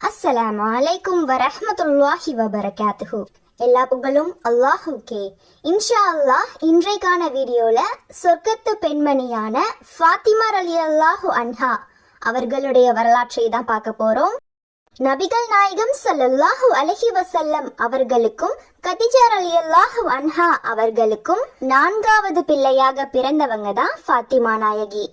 அஸ்ஸலாமு அலைக்கும் வரஹமத்துல்லாஹி வபரகாத்துஹு எல்லா புகழும் அல்லாஹுக்கே. இன்ஷா அல்லாஹ் இன்றைக்கான வீடியோல சொர்க்கத்து பெண்மணியான ஃபாத்திமா அலி அல்லாஹு அன்ஹா அவர்களுடைய வரலாற்றை தான் பார்க்க போறோம். நபிகள் நாயகம் ஸல்லல்லாஹு அலஹி வசல்லம் அவர்களுக்கும் கதிஜார் அலி அல்லாஹு அன்ஹா அவர்களுக்கும் நான்காவது பிள்ளையாக பிறந்தவங்க தான் ஃபாத்திமா நாயகி.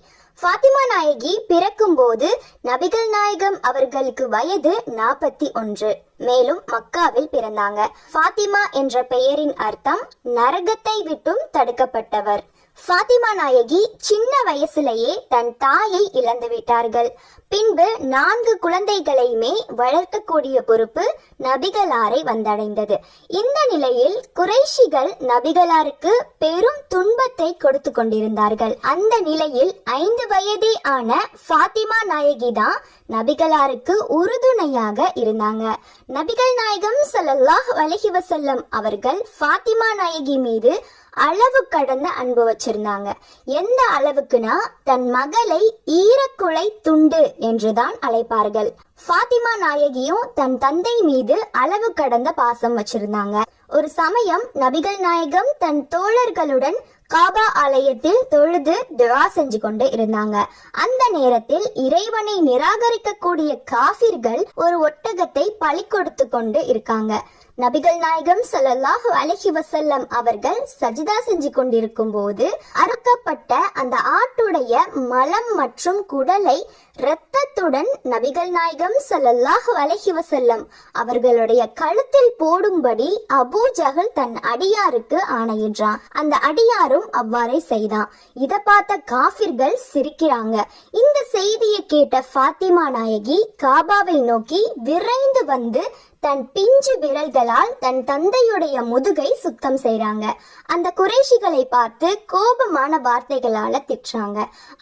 ஃபாத்திமா நாயகி பிறக்கும்போது நபிகள் நாயகம் அவர்களுக்கு வயது நாற்பத்தி ஒன்று. மேலும் மக்காவில் பிறந்தாங்க. ஃபாத்திமா என்ற பெயரின் அர்த்தம் நரகத்தை விட்டும் தடுக்கப்பட்டவர். ஃபாத்திமா நாயகி சின்ன வயசுலேயே தன் தாயை இழந்து விட்டார்கள் பின்பு நான்கு குழந்தைகளையுமே வளர்க்கக்கூடிய பொறுப்பு நபிகளாரை வந்தடைந்தது. இந்த நிலையில் குறைஷிகள் நபிகளாருக்கு பெரும் துன்பத்தை கொடுத்து கொண்டிருந்தார்கள். அந்த நிலையில் ஐந்து வயதே ஆன ஃபாத்திமா நாயகி தான் நபிகளாருக்கு உறுதுணையாக இருந்தாங்க. நபிகள் நாயகம் ஸல்லல்லாஹு வலகி வசல்லம் அவர்கள் ஃபாத்திமா நாயகி மீது அளவு கடந்த அன்பு வச்சிருந்தாங்க. எந்த அளவுக்குனா தன் மகளை ஈரக்குலை துண்டு என்றுதான் அழைப்பார்கள். ஃபாத்திமா நாயகியும் தன் தந்தை மீது அளவு கடந்த பாசம் வச்சிருந்தாங்க. ஒரு சமயம் நபிகள் நாயகம் தன் தோழர்களுடன் காபா ஆலயத்தில் தொழுது துவா செஞ்சு கொண்டு இருந்தாங்க. அந்த நேரத்தில் இறைவனை நிராகரிக்கக்கூடிய காபிர்கள் ஒரு ஒட்டகத்தை பழி கொடுத்து கொண்டு இருக்காங்க. நபிகள் நாயகம் ஸல்லல்லாஹு அலஹி வசல்லம் அவர்கள் சஜிதா செஞ்சு கொண்டிருக்கும் போது அறுக்கப்பட்ட அந்த ஆட்டுடைய மலம் மற்றும் குடலை இரத்தத்துடன் நபிகள் நாயகம் ஸல்லல்லாஹு அலஹி வசல்லம் அவர்களுடைய கழுத்தில் போடும்படி அபூ ஜஹல் தன் அடியாருக்கு ஆணையிடுறான். அந்த அடியாரும் அவ்வாறே செய்தான். இதை பார்த்த காபிர்கள் சிரிக்கிறாங்க. இந்த செய்தியை கேட்ட ஃபாத்திமா நாயகி காபாவை நோக்கி விரைந்து வந்து தன் பிஞ்சு விரல்களால் தன் தந்தையுடைய முதுகை சுத்தம் செய்றாங்க. அந்த குறைஷிகளை பார்த்து கோபமான வார்த்தைகளால திட்டுறாங்க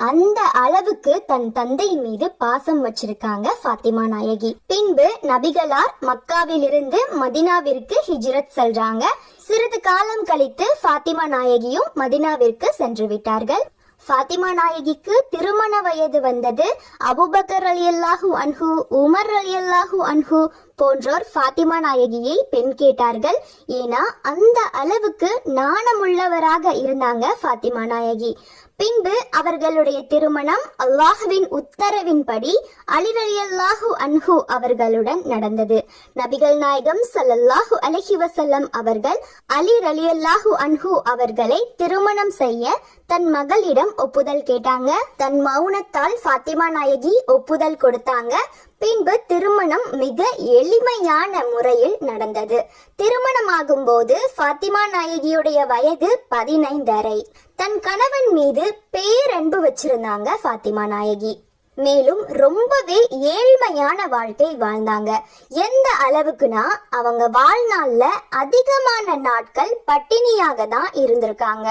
அந்த அளவுக்கு தன் தந்தை மீது பாசம் வச்சிருக்காங்க ஃபாத்திமா நாயகி. பின்பு நபிகளார் மக்காவிலிருந்து மதினாவிற்கு ஹிஜ்ரத் செல்றாங்க. சிறிது காலம் கழித்து ஃபாத்திமா நாயகியும் மதினாவிற்கு சென்று விட்டார்கள். ஃபாத்திமா நாயகிக்கு திருமண வயது வந்தது. அபுபக்கர் அலியல்லாஹு அன்ஹு உமர் அலியல்லாஹு அன்ஹு போன்றோர் ஃபாத்திமா நாயகியை பெண் கேட்டார்கள். ஏன்னா அந்த அளவுக்கு நாணமுள்ளவராக இருந்தாங்க ஃபாத்திமா நாயகி. பின்பு அவர்களுடைய திருமணம் அல்லாஹுவின் உத்தரவின்படி அலிரலியல்லாஹு அன்ஹு அவர்களுடன் நடந்தது. நபிகள் நாயகம் சல்லல்லாஹு அலஹி வசல்லம் அவர்கள் அலி ரலியல்லாஹு அன்ஹு அவர்களை திருமணம் செய்ய தன் மகளிடம் ஒப்புதல் கேட்டாங்க. தன் மௌனத்தால் ஃபாத்திமா நாயகி ஒப்புதல் கொடுத்தாங்க. பின்பு திருமணம் மிக எளிமையான முறையில் நடந்தது. திருமணமாகும் போது ஃபாத்திமா நாயகியுடைய வயது பதினைந்தரை. தன் கணவன் மீது பேரன்பு வச்சிருந்தாங்க ஃபாத்திமா நாயகி. மேலும் ரொம்பவே ஏழ்மையான வாழ்க்கை வாழ்ந்தாங்க. எந்த அளவுக்குனா அவங்க வாழ்நாள்ல அதிகமான நாட்கள் பட்டினியாக தான் இருந்திருக்காங்க.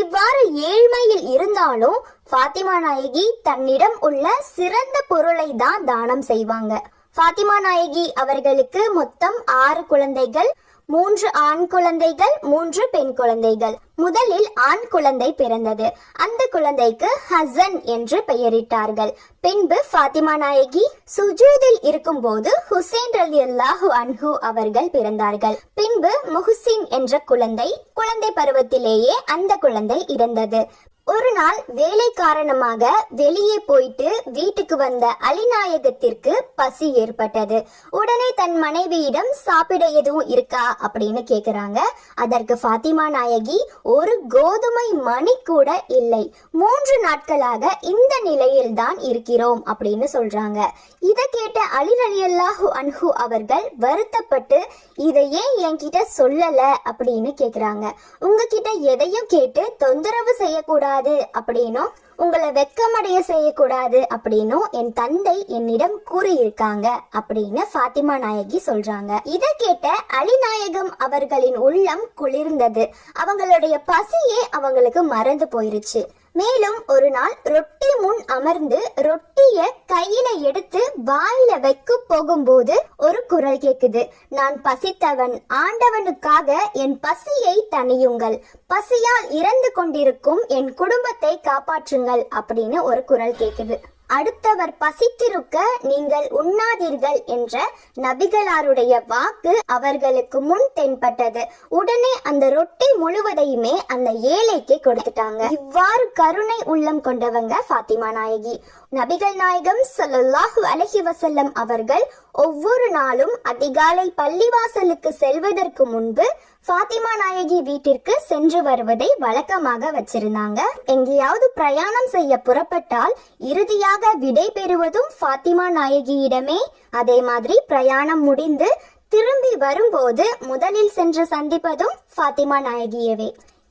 இவ்வாறு ஏழ்மையில் இருந்தாலும் ஃபாத்திமா நாயகி தன்னிடம் உள்ள சிறந்த பொருளை தான் தானம் செய்வாங்க. ஃபாத்திமா நாயகி அவர்களுக்கு மொத்தம் ஆறு குழந்தைகள் மூன்று ஆண் குழந்தைகள் மூன்று பெண் குழந்தைகள். முதலில் ஆண் குழந்தை பிறந்தது. அந்த குழந்தைக்கு ஹசன் என்று பெயரிட்டார்கள். பின்பு ஃபாத்திமா நாயகி சுஜூதில் இருக்கும்போது ஹுசேன் அலி அல்லாஹு அன்ஹு அவர்கள் பிறந்தார்கள். பின்பு முஹ்சின் என்ற குழந்தை குழந்தை பருவத்திலேயே அந்த குழந்தை இறந்தது. ஒரு நாள் வேலை காரணமாக வெளியே போயிட்டு வீட்டுக்கு வந்த அலிநாயகத்திற்கு பசி ஏற்பட்டது. உடனே தன் மனைவியிடம் சாப்பிட எதுவும் இருக்கா அப்படின்னு கேக்குறாங்க. அதற்கு ஃபாத்திமா நாயகி ஒரு கோதுமை மணி கூட இல்லை. மூன்று நாட்களாக இந்த நிலையில் தான் இருக்கிறோம் அப்படின்னு சொல்றாங்க. இதை கேட்ட அலி ரலியல்லாஹு அன்ஹு அவர்கள் வருத்தப்பட்டு இதை ஏன் என்கிட்ட சொல்லல? அப்படின்னு கேக்குறாங்க. உங்ககிட்ட எதையும் கேட்டு தொந்தரவு செய்யக்கூடாது அப்படின்னும் உங்களை வெக்கமடைய செய்யக்கூடாது அப்படின்னும் என் தந்தை என்னிடம் கூறியிருக்காங்க அப்படின்னு ஃபாத்திமா நாயகி சொல்றாங்க. இதை கேட்ட அலிநாயகம் அவர்களின் உள்ளம் குளிர்ந்தது. அவங்களுடைய பசியே அவங்களுக்கு மறந்து போயிருச்சு. மேலும் ஒரு நாள் ரொட்டி முன் அமர்ந்து ரொட்டிய கையில எடுத்து வாயில வைக்க போகும்போது ஒரு குரல் கேக்குது. நான் பசித்தவன் ஆண்டவனுக்காக என் பசியை தணியுங்கள். பசியால் இறந்து கொண்டிருக்கும் என் குடும்பத்தை காப்பாற்றுங்கள் அப்படின்னு ஒரு குரல் கேக்குது. அடுத்தவர் பசித்திருக்க நீங்கள் உண்ணாதீர்கள் என்ற நபிகளாருடைய வாக்கு அவர்களுக்கு முன் தென்பட்டது. உடனே அந்த ரொட்டி முழுவதையுமே அந்த ஏழைக்கு கொடுத்துட்டாங்க. இவ்வாறு கருணை உள்ளம் கொண்டவங்க ஃபாத்திமா நாயகி. நபிகள் நாயகம் சல்லாஹு அலஹி வசல்லம் அவர்கள் ஒவ்வொரு நாளும் அதிகாலை பள்ளிவாசலுக்கு செல்வதற்கு முன்பு ஃபாத்திமா நாயகி வீட்டிற்கு சென்று வருவதை வழக்கமாக வச்சிருந்தாங்க. எங்கேயாவது பிரயாணம் செய்ய புறப்பட்டால் இறுதியாக விடை பெறுவதும் ஃபாத்திமா நாயகியிடமே. அதே மாதிரி பிரயாணம் முடிந்து திரும்பி வரும்போது முதலில் சென்று சந்திப்பதும் ஃபாத்திமா நாயகியவே.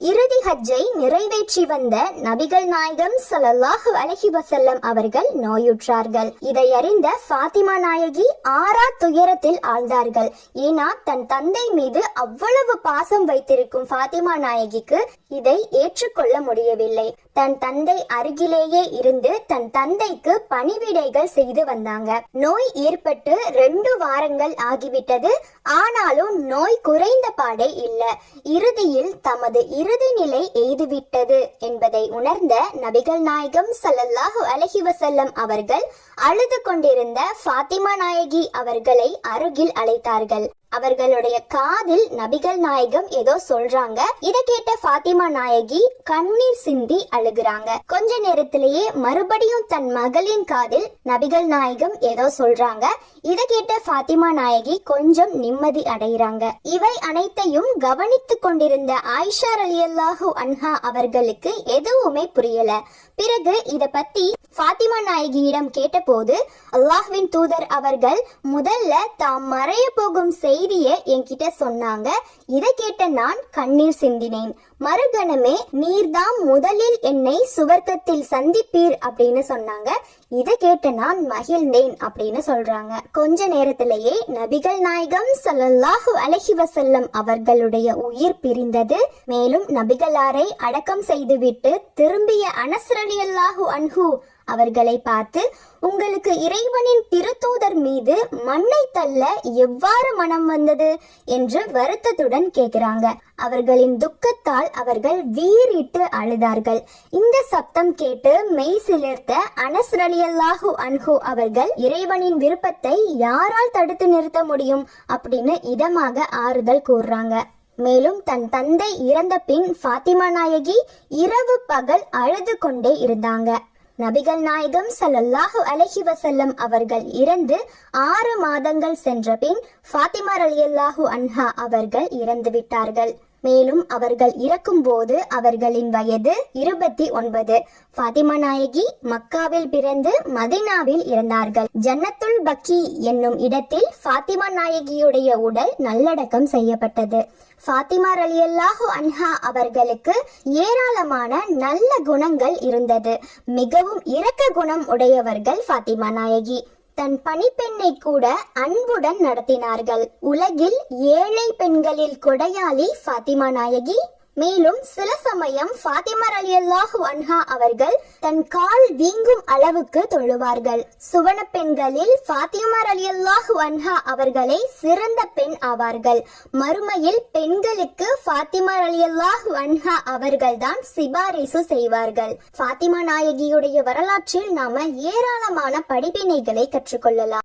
இறுதி ஹஜ்ஜை நிறைவேற்றி வந்த நபிகள் நாயகம் சலல்லாஹு அலஹி வசல்லம் அவர்கள் நோயுற்றார்கள். இதை அறிந்த ஃபாத்திமா நாயகி ஆறா துயரத்தில் ஆழ்ந்தார்கள். ஏனா தன் தந்தை மீது அவ்வளவு பாசம் வைத்திருக்கும் ஃபாத்திமா நாயகிக்கு இதை ஏற்றுக்கொள்ள முடியவில்லை. தன் தந்தை அருகிலேயே இருந்து தன் தந்தைக்கு பணிவிடைகள் செய்து வந்தாங்க. நோய் ஏற்பட்டு ரெண்டு வாரங்கள் ஆகிவிட்டது. ஆனாலும் நோய் குறைந்த பாடே இல்ல. இறுதியில் தமது இறுதி நிலை எய்துவிட்டது என்பதை உணர்ந்த நபிகள் நாயகம் சல்லல்லாஹு அலஹி வசல்லம் அவர்கள் அழுது கொண்டிருந்த ஃபாத்திமா நாயகி அவர்களை அருகில் அழைத்தார்கள். அவர்களுடைய காதில் நபிகள் நாயகம் ஏதோ சொல்றாங்க. இத கேட்ட ஃபாத்திமா நாயகி கண்ணீர் சிந்தி அழுகுறாங்க. கொஞ்ச நேரத்திலேயே மறுபடியும் தன் மகளின் காதில் நபிகள் நாயகம் ஏதோ சொல்றாங்க. இத கேட்ட ஃபாத்திமா நாயகி கொஞ்சம் நிம்மதி அடைகிறாங்க. இவை அனைத்தையும் கவனித்து கொண்டிருந்த ஆயிஷா ரலியல்லாஹு அன்ஹா அவர்களுக்கு எதுவுமே புரியல. பிறகு இத பத்தி ஃபாத்திமா நாயகியிடம் கேட்டபோது அல்லாஹ்வின் தூதர் அவர்கள் முதல்ல தாம் மறைய போகும் செய்தியை என்கிட்ட சொன்னாங்க. இதை கேட்ட நான் கண்ணீர் சிந்தினேன். மறுகணமே நீர்தாம் முதலில் என்னை சுவர்க்கத்தில் சந்திப்பீர் அப்படின்னு சொன்னாங்க. இதை கேட்ட நான் மகிழ்ந்தேன் அப்படின்னு சொல்றாங்க. கொஞ்ச நேரத்திலேயே நபிகள் நாயகம் சல்லல்லாஹு அலஹி வசல்லம் அவர்களுடைய உயிர் பிரிந்தது. மேலும் நபிகளாரை அடக்கம் செய்துவிட்டு திரும்பிய அனசரணியல்லாஹு ரலியல்லாஹு அன்ஹு அவர்களை பார்த்து உங்களுக்கு இறைவனின் திருத்தூதர் மீது மண்ணை தள்ள எவ்வாறு மனம் வந்தது? என்று வருத்தத்துடன் கேட்கிறாங்க. அவர்களின் துக்கத்தால் அவர்கள் வீறிட்டு அழுதார்கள். இந்த சப்தம் கேட்டு மெய் சிலிர்த்த அனஸ் ரலியல்லாஹு அன்ஹு அவர்கள் இறைவனின் விருப்பத்தை யாரால் தடுத்து நிறுத்த முடியும்? அப்படின்னு இதமாக ஆறுதல் கூறுறாங்க. மேலும் தன் தந்தை இறந்த பின் ஃபாத்திமா நாயகி இரவு பகல் அழுது கொண்டே இருந்தாங்க. நபிகள் நாயகம் சல்லல்லாஹு அலஹி வசல்லம் அவர்கள் இறந்து ஆறு மாதங்கள் சென்ற பின் ஃபாத்திமா அலியல்லாஹு அன்ஹா அவர்கள் இறந்து விட்டார்கள் மேலும் அவர்கள் இறக்கும்போது அவர்களின் வயது இருபத்தி ஒன்பது. ஃபாத்திமா நாயகி மக்காவில் பிறந்து மதினாவில் இறந்தார்கள் ஜன்னத்துல் பக்கி என்னும் இடத்தில் ஃபாத்திமா நாயகியுடைய உடல் நல்லடக்கம் செய்யப்பட்டது. ஃபாத்திமா ரலியல்லாஹு அன்ஹா அவர்களுக்கு ஏராளமான நல்ல குணங்கள் இருந்தது. மிகவும் இரக்க குணம் உடையவர்கள் ஃபாத்திமா நாயகி. தன் பணிப்பெண்ணை கூட அன்புடன் நடத்தினார்கள். உலகில் ஏழை பெண்களில் கொடையாளி ஃபாத்திமா நாயகி. மேலும் சில சமயம் பாத்திமர் அலி அல்லாஹ் அன்ஹா அவர்கள் தன் கால் வீங்கும் அளவுக்கு தொழுவார்கள். சுவன பெண்களில் பாத்திமர் அலி அல்லாஹ் அன்ஹா அவர்களை சிறந்த பெண் ஆவார்கள். மறுமையில் பெண்களுக்கு ஃபாத்திமா ரலியல்லாஹு அன்ஹா அவர்கள்தான் சிபாரிசு செய்வார்கள். ஃபாத்திமா நாயகியுடைய வரலாற்றில் நாம ஏராளமான படிப்பினைகளை கற்றுக்கொள்ளலாம்.